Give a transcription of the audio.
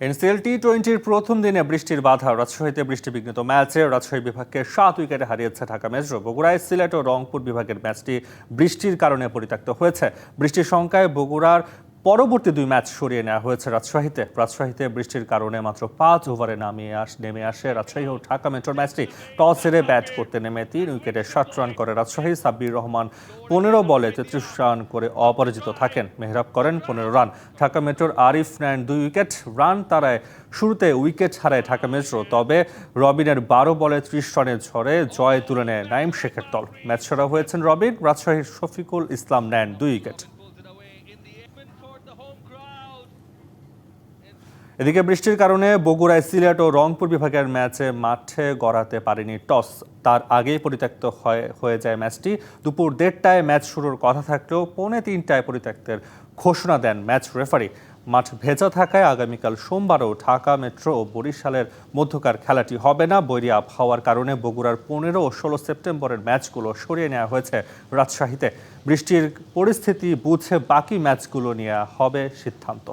NCL টি টোয়েন্টির প্রথম দিনে বৃষ্টির বাধা, রাজশাহীতে বৃষ্টি বিঘ্নিত ম্যাচে রাজশাহী বিভাগকে সাত উইকেটে হারিয়েছে ঢাকা মেট্রো বগুড়ায় সিলেট ও রংপুর বিভাগের ম্যাচটি বৃষ্টির কারণে পরিত্যক্ত হয়েছে। বৃষ্টির সংখ্যায় বগুড়ার পরবর্তী দুই ম্যাচ সরিয়ে নেওয়া হয়েছে রাজশাহীতে। রাজশাহীতে বৃষ্টির কারণে মাত্র পাঁচ ওভারে নামিয়ে আস, নেমে আসে রাজশাহী ও ঢাকা মেট্রোর ম্যাচটি। টস হেরে ব্যাট করতে নেমে তিন উইকেটে ষাট রান করে রাজশাহী। সাব্বির রহমান পনেরো বলে তেত্রিশ রান করে অপরাজিত থাকেন। মেহরাব করেন পনেরো রান। ঢাকা মেট্রোর আরিফ নেন দুই উইকেট। রান তারায় শুরুতে উইকেট হারায় ঢাকা মেট্রো। তবে রবিনের বারো বলে ত্রিশ রানের ঝড়ে জয় তুলে নেয় নাইম শেখের দল। ম্যাচ সেরা হয়েছেন রবিন। রাজশাহীর শফিকুল ইসলাম নেন দুই উইকেট। এদিকে বৃষ্টির কারণে বগুড়ায় সিলেট ও রংপুর বিভাগের ম্যাচে মাঠে গড়াতে পারেনি টস। তার আগেই পরিত্যক্ত হয় যায় ম্যাচটি। দুপুর দেড়টায় ম্যাচ শুরুর কথা থাকলেও পৌনে তিনটায় পরিত্যক্তের ঘোষণা দেন ম্যাচ রেফারি। মাঠ ভেজা থাকায় আগামীকাল সোমবারও ঢাকা মেট্রো ও বরিশালের মধ্যকার খেলাটি হবে না। বৈরী আবহাওয়ার কারণে বগুড়ার পনেরো ও ষোলো সেপ্টেম্বরের ম্যাচগুলো সরিয়ে নেওয়া হয়েছে রাজশাহীতে। বৃষ্টির পরিস্থিতি বুঝে বাকি ম্যাচগুলো নেওয়া হবে সিদ্ধান্ত।